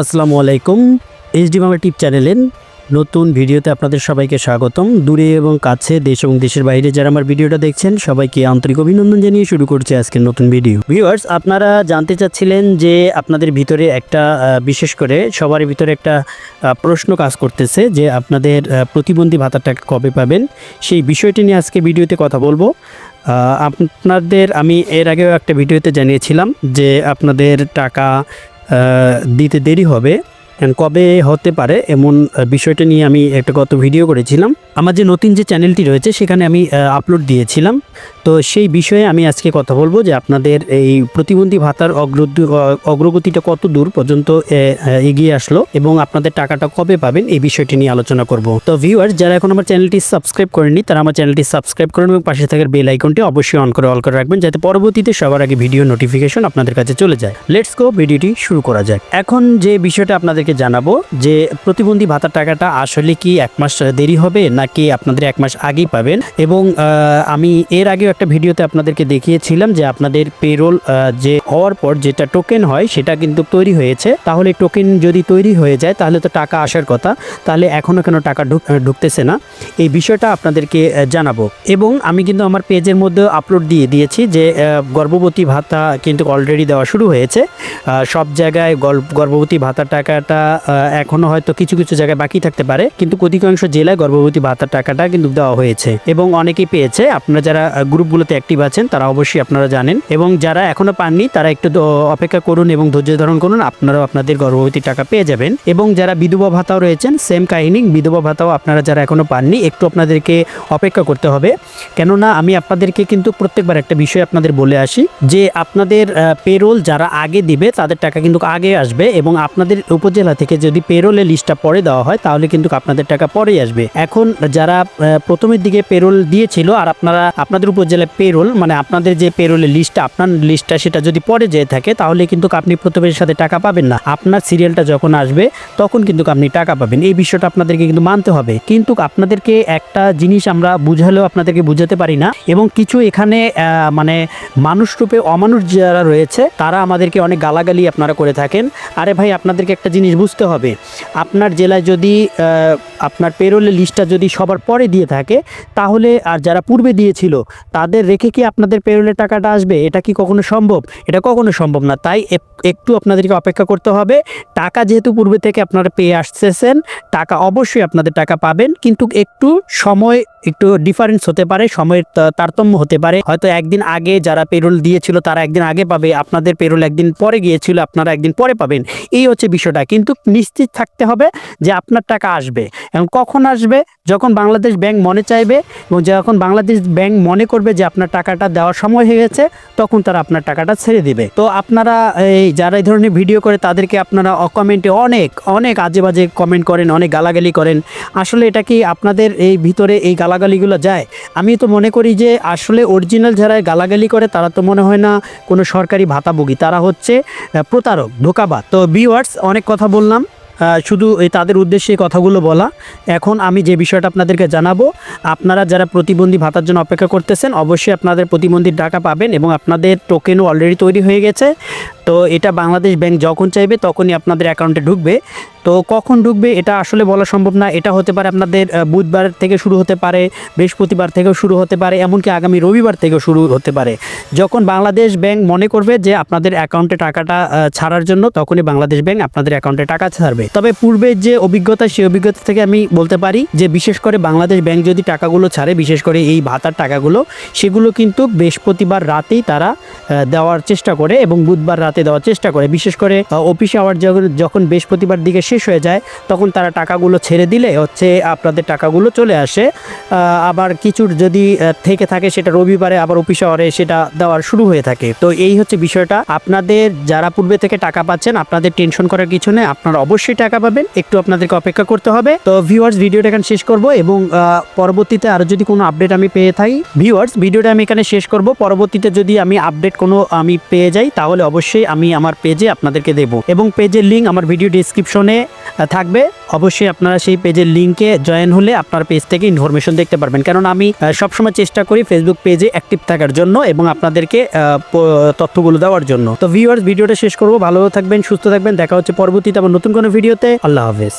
আসসালামু আলাইকুম। এইচডি বাংলা টিপ চ্যানেলের নতুন ভিডিওতে আপনাদের সবাইকে স্বাগতম। দূরে এবং কাছে দেশ এবং দেশের বাইরে যারা আমার ভিডিওটা দেখছেন, সবাইকে আন্তরিক অভিনন্দন জানিয়ে শুরু করছে আজকের নতুন ভিডিও। ভিউয়ার্স আপনারা জানতে চাচ্ছিলেন যে আপনাদের ভিতরে একটা বিশেষ করে সবার ভিতরে একটা প্রশ্ন কাজ করতেছে যে আপনাদের প্রতিবন্ধী ভাতাটা কবে পাবেন? সেই বিষয়টি নিয়ে আজকে ভিডিওতে কথা বলব। আপনাদের, আমি এর আগেও একটা ভিডিওতে জানিয়েছিলাম যে আপনাদের টাকা দিতে দেরি হবে কবে হতে পারে এমন বিষয়টা নিয়ে আমি একটা গত ভিডিও করেছিলাম। আমার যে নতুন যে চ্যানেলটি রয়েছে, সেখানে আমি আপলোড দিয়েছিলাম। তো সেই বিষয়ে আমি আজকে কথা বলব যে আপনাদের এই প্রতিবন্ধী ভাতার অগ্রগতিটা কত দূর পর্যন্ত এগিয়ে আসলো এবং আপনাদের টাকাটা কবে পাবেন এই বিষয়টি নিয়ে আলোচনা করব। তো ভিউয়ার্স যারা এখন আমার চ্যানেলটি সাবস্ক্রাইব করেননি, তারা আমার চ্যানেলটি সাবস্ক্রাইব করেন এবং পাশে থাকার বেল আইকনটি অবশ্যই অন করে অল করে রাখবেন যাতে পরবর্তীতে সবার আগে ভিডিও নোটিফিকেশন আপনাদের কাছে চলে যায়। লেটস গো ভিডিওটি শুরু করা যাক। এখন যে বিষয়টা আপনাদেরকে জানাব যে প্রতিবন্ধী ভাতার টাকাটা আসলে কি এক মাস দেরি হবে নাকি আপনাদের এক মাস আগেই পাবেন এবং আমি এর আগেও একটা ভিডিওতে আপনাদেরকে দেখিয়েছিলাম যে আপনাদের পেরোল যে হওয়ার পর যেটা টোকেন হয় সেটা কিন্তু তৈরি হয়েছে। তাহলে টোকেন যদি তৈরি হয়ে যায় তাহলে তো টাকা আসার কথা। তাহলে এখনও কেন টাকা ঢুক- ঢুকতেছে না? এই বিষয়টা আপনাদেরকে জানাব। এবং আমি কিন্তু আমার পেজের মধ্যে আপলোড দিয়ে দিয়েছি যে গর্ভবতী ভাতা কিন্তু অলরেডি দেওয়া শুরু হয়েছে। সব জায়গায় গর্ভবতী ভাতার টাকাটা আহ, এখনও হয়তো কিছু কিছু জায়গায় বাকি থাকতে পারে। কিন্তু অধিকাংশ জেলায় গর্ভবতী ভাতার টাকাটা কিন্তু দেওয়া হয়েছে। এবং অনেকেই পেয়েছে। আপনারা যারা আহ, গ্রুপগুলোতে অ্যাক্টিভ আছেন, তারা অবশ্যই আপনারা জানেন। এবং যারা এখনও পাননি, তারা একটু অপেক্ষা করুন এবং ধৈর্য ধারণ করুন, আপনারাও আপনাদের গর্ভবতী টাকা পেয়ে যাবেন। এবং যারা বিধবা ভাতাও রয়েছেন সেম কাহিনী বিধবা ভাতাও আপনারা যারা এখনও পাননি, একটু আপনাদেরকে অপেক্ষা করতে হবে। কেননা আমি আপনাদেরকে কিন্তু প্রত্যেকবার একটা বিষয় আপনাদের বলে আসি, যে আপনাদের পেরোল যারা আগে দিবে, তাদের টাকা কিন্তু আগে আসবে এবং আপনাদের উপজেলা থেকে যদি পেরোলের লিস্টটা পরে দেওয়া হয়, তাহলে কিন্তু আপনাদের টাকা পরেই আসবে। এখন যারা প্রথমের দিকে পেরোল দিয়েছিল, আর আপনারা, আপনাদের উপজেলায় পেরোল মানে আপনাদের যে পেরোলের লিস্টটা আপনার লিস্টটা সেটা যদি পরে যেয়ে থাকে, তাহলে কিন্তু আপনি প্রথমের সাথে টাকা পাবেন না। আপনার সিরিয়ালটা যখন আসবে, তখন কিন্তু আপনি টাকা পাবেন। এই বিষয়টা আপনাদেরকে কিন্তু মানতে হবে। কিন্তু আপনাদেরকে একটা জিনিস আমরা বুঝালেও আপনাদেরকে বুঝাতে পারি না, এবং কিছু এখানে মানে মানুষ রূপে অমানুষ যারা রয়েছে, তারা আমাদেরকে অনেক গালাগালি আপনারা করে থাকেন। আরে ভাই, আপনাদেরকে একটা জিনিস বুঝতে হবে। আপনার জেলায় যদি আপনার পেরোলের লিস্টটা যদি সবার পরে দিয়ে থাকে, তাহলে আর যারা পূর্বে দিয়েছিল, তাদের রেখে কি আপনাদের পেরোলের টাকাটা আসবে? এটা কি কখনো সম্ভব? এটা কখনো সম্ভব না। তাই একটু আপনাদেরকে অপেক্ষা করতে হবে। টাকা যেহেতু পূর্বে থেকে আপনারা পেয়ে আসতেছেন, টাকা অবশ্যই আপনাদের টাকা পাবেন, কিন্তু একটু সময় একটু ডিফারেন্স হতে পারে, সময়ের তারতম্য হতে পারে। হয়তো একদিন আগে যারা পেরোল দিয়েছিল, তারা একদিন আগে পাবে, আপনাদের পেরোল একদিন পরে গিয়েছিল, আপনারা একদিন পরে পাবেন। এই হচ্ছে বিষয়টা। কিন্তু নিশ্চিত থাকতে হবে যে আপনার টাকা আসবে। এবং কখন আসবে? যখন বাংলাদেশ ব্যাংক মনে চাইবে, এবং যখন বাংলাদেশ ব্যাংক মনে করবে যে আপনার টাকাটা দেওয়ার সময় হয়ে গেছে, তখন তারা আপনার টাকাটা ছেড়ে দিবে। তো আপনারা এই, যারা এই ধরনের ভিডিও করে, তাদেরকে আপনারা কমেন্টে অনেক অনেক আজে বাজে কমেন্ট করেন, অনেক গালাগালি করেন। আসলে এটা কি আপনাদের এই ভিতরে এই গালাগালিগুলো যায়। আমি তো মনে করি যে আসলে অরিজিনাল যারা গালাগালি করে, তারা তো মনে হয় না কোনো সরকারি ভাতাভোগী। তারা হচ্ছে প্রতারক ধোকাবাদ তো ভিউয়ার্স অনেক কথা বললাম। শুধু তাদের উদ্দেশ্যে কথাগুলো বলা। এখন আমি যে বিষয়টা আপনাদেরকে জানাব, আপনারা যারা প্রতিবন্ধী ভাতার জন্য অপেক্ষা করতেছেন, অবশ্যই আপনাদের প্রতিবন্ধীর টাকা পাবেন এবং আপনাদের টোকেনও অলরেডি তৈরি হয়ে গেছে। তো এটা বাংলাদেশ ব্যাংক যখন চাইবে তখনই আপনাদের অ্যাকাউন্টে ঢুকবে। তো কখন ঢুকবে এটা আসলে বলা সম্ভব না। এটা হতে পারে আপনাদের বুধবার থেকে শুরু হতে পারে, বৃহস্পতিবার থেকেও শুরু হতে পারে, এমনকি আগামী রবিবার থেকেও শুরু হতে পারে। যখন বাংলাদেশ ব্যাংক মনে করবে যে আপনাদের অ্যাকাউন্টে টাকাটা ছাড়ার জন্য তখনই বাংলাদেশ ব্যাংক আপনাদের অ্যাকাউন্টে টাকা ছাড়বে। তবে পূর্বের যে অভিজ্ঞতা, সেই অভিজ্ঞতা থেকে আমি বলতে পারি যে বিশেষ করে বাংলাদেশ ব্যাংক যদি টাকাগুলো ছাড়ে, বিশেষ করে এই ভাতার টাকাগুলো, সেগুলো কিন্তু বৃহস্পতিবার রাতেই তারা দেওয়ার চেষ্টা করে এবং বুধবার দেওয়ার চেষ্টা করে। বিশেষ করে অফিস আওয়ার যখন যখন বৃহস্পতিবার দিকে শেষ হয়ে যায়, তখন তারা টাকাগুলো ছেড়ে দিলে হচ্ছে আপনাদের টাকাগুলো চলে আসে। আবার কিছুর যদি থেকে থাকে সেটা রবিবারে আবার অফিস আওয়ারে সেটা দেওয়ার শুরু হয়ে থাকে। তো এই হচ্ছে বিষয়টা। আপনাদের যারা পূর্বে থেকে টাকা পাচ্ছেন, আপনাদের টেনশন করার কিছু নেই। আপনারা অবশ্যই টাকা পাবেন। একটু আপনাদেরকে অপেক্ষা করতে হবে। তো ভিউয়ার্স ভিডিওটা এখানে শেষ করব এবং পরবর্তীতে আরও যদি কোনো আপডেট আমি পেয়ে থাকি ভিউয়ার্স ভিডিওটা আমি এখানে শেষ করব। পরবর্তীতে যদি আমি আপডেট কোনো আমি পেয়ে যাই, তাহলে অবশ্যই আমি আমার পেজে আপনাদেরকে দেব। এবং পেজের লিঙ্ক আমার ভিডিও ডিসক্রিপশনে থাকবে। অবশ্যই আপনারা সেই পেজের লিঙ্কে জয়েন হলে আপনার পেজ থেকে ইনফরমেশন দেখতে পারবেন। কারণ আমি সবসময় চেষ্টা করি ফেসবুক পেজে অ্যাক্টিভ থাকার জন্য এবং আপনাদেরকে তথ্যগুলো দেওয়ার জন্য। তো ভিউয়ার্স ভিডিওটা শেষ করব। ভালো থাকবেন, সুস্থ থাকবেন। দেখা হচ্ছে পরবর্তীতে আমার নতুন কোনো ভিডিওতে আল্লাহ হাফেজ।